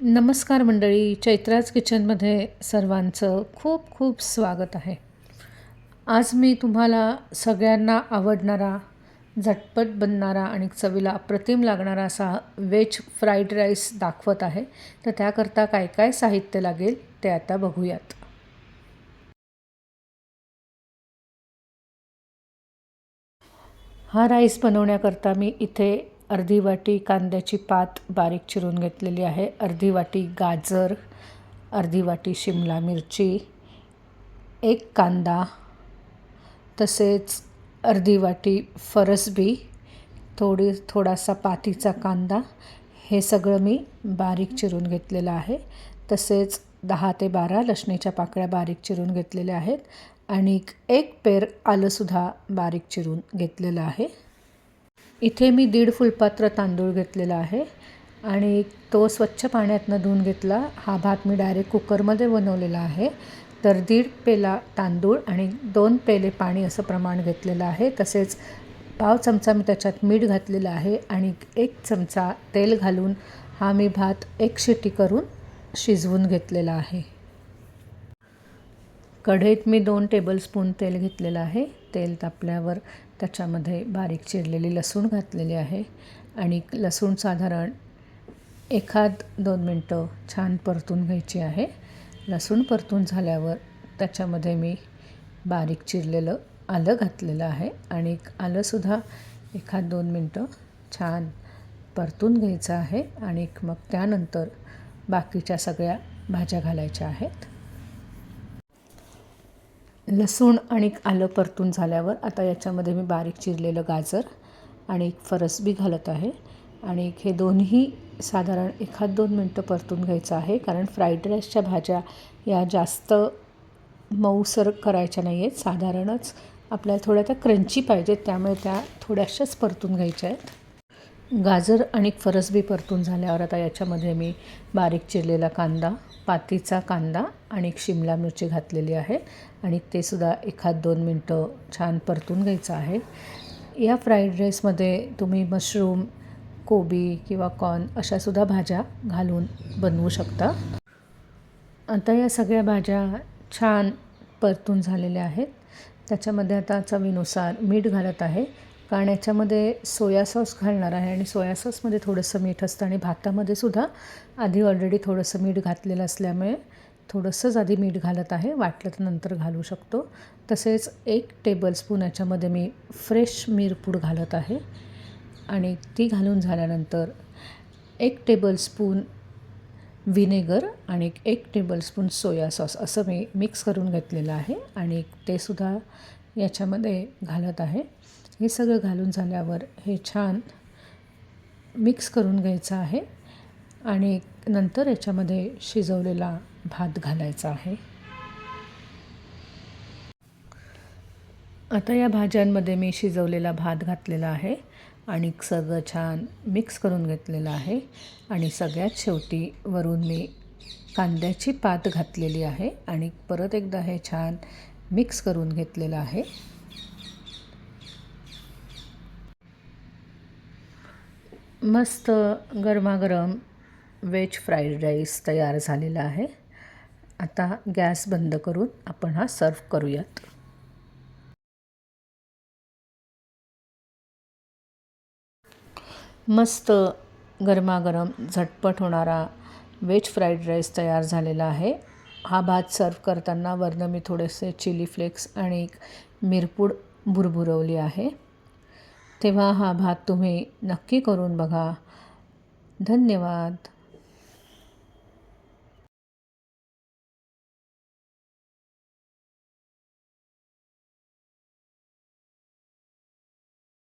नमस्कार मंडळी चैत्राज किचनमध्ये सर्वांचं खूप खूप स्वागत आहे. आज मी तुम्हाला सगळ्यांना आवडणारा झटपट बनणारा आणि चवीला अप्रतिम लागणारा असा व्हेज फ्राईड राईस दाखवत आहे. तर त्याकरता काय काय साहित्य लागेल ते आता बघूयात. हा राईस बनवण्याकरता मी इथे अर्धी वाटी कांद्याची पात बारीक चिरून घेतलेली आहे. अर्धी वाटी गाजर अर्धी वाटी शिमला मिरची एक कांदा तसेच अर्धी वाटी फरसबी थोडी थोडासा पातीचा कांदा. हे सगळं मी बारीक चिरून घेतलेलं आहे. तसेच दहा ते बारा लसणीच्या पाकळ्या बारीक चिरून घेतलेल्या आहेत. आणि एक पेर आलंसुद्धा बारीक चिरून घेतलेलं आहे. इथे मी दीड फुलपात्र तांदूळ घेतलेला आहे आणि तो स्वच्छ पाण्यातनं धुवून घेतला. हा भात मी डायरेक्ट कुकरमध्ये बनवलेला आहे. तर दीड पेला तांदूळ आणि दोन पेले पाणी असं प्रमाण घेतलेलं आहे. तसेच पाव चमचा मी त्याच्यात मीठ घातलेलं आहे आणि एक चमचा तेल घालून हा मी भात एक शिटी करून शिजवून घेतलेला आहे. कढईत मी दोन टेबलस्पून तेल घेतलेलं आहे. तेल तापल्यावर त्याच्यामध्ये बारीक चिरलेली लसूण घातलेली आहे. आणि लसूण साधारण एखाद दोन मिनटं छान परतून घ्यायची आहे. लसूण परतून झाल्यावर त्याच्यामध्ये मी बारीक चिरलेलं आलं घातलेलं आहे. आणि आलंसुद्धा एखाद दोन मिनटं छान परतून घ्यायचं आहे. आणि मग त्यानंतर बाकीच्या सगळ्या भाज्या घालायच्या आहेत. लसूण आणि आलं परतून झाल्यावर आता याच्यामध्ये मी बारीक चिरलेलं गाजर आणि एक फरसबी घालत आहे. आणि हे दोन्ही साधारण एखाद दोन मिनटं परतून घ्यायचं आहे कारण फ्राईड राईसच्या भाज्या या जास्त मऊसर करायच्या नाही आहेत साधारणच आपल्याला थोड्या त्या क्रंची पाहिजेत त्यामुळे त्या थोड्याशाच परतून घ्यायच्या आहेत. गाजर आणि फरसबी परतून झाल्यावर आता याच्यामध्ये मी बारीक चिरलेला कांदा पातीचा कांदा आणि शिमला मिरची घातलेली आहे. आणि ते सुद्धा एखाद दोन मिनटं छान परतून घ्यायचं आहे. या फ्राईड राईसमध्ये तुम्ही मशरूम कोबी किंवा कॉर्न अशासुद्धा भाज्या घालून बनवू शकता. आता या सगळ्या भाज्या छान परतून झालेल्या आहेत. त्याच्यामध्ये आता चवीनुसार मीठ घालत आहे. कारण याच्यामध्ये सोया सॉस घालणार आहे आणि सोया सॉसमध्ये थोडंसं मीठ असतं आणि भातामध्ये सुद्धा आधी ऑलरेडी थोडंसं मीठ घातलेलं असल्यामुळे थोडंसंच आधी मीठ घालत आहे. वाटलं तर नंतर घालू शकतो. तसेच एक टेबलस्पून याच्यामध्ये मी फ्रेश मिरपूड घालत आहे. आणि ती घालून झाल्यानंतर एक टेबलस्पून व्हिनेगर आणि एक टेबलस्पून सोया सॉस असं मी मिक्स करून घेतलेलं आहे. आणि ते सुद्धा याच्यामध्ये घालत आहे. हे सगळं घालून झाल्यावर हे छान मिक्स करून घ्यायचं आहे आणि नंतर याच्यामध्ये शिजवलेला भात घालायचा आहे. आता या भाज्यांमध्ये मी शिजवलेला भात घातलेला आहे आणि सगळं छान मिक्स करून घेतलेलं आहे आणि सगळ्यात शेवटी वरून मी कांद्याची पात घातलेली आहे आणि परत एकदा हे छान मिक्स करून घेतलेलं आहे. मस्त गरमागरम वेज फ्राईड राईस तयार झालेला आहे. आता गॅस बंद करून आपण हा सर्व करूयात. मस्त गरमागरम झटपट होणारा व्हेज फ्राईड राईस तयार झालेला आहे. हा भात सर्व करताना वरनं मी थोडेसे चिली फ्लेक्स आणि मिरपूड भुरभुरवली आहे. तेव्हा हा भात तुम्ही नक्की करून बघा. धन्यवाद.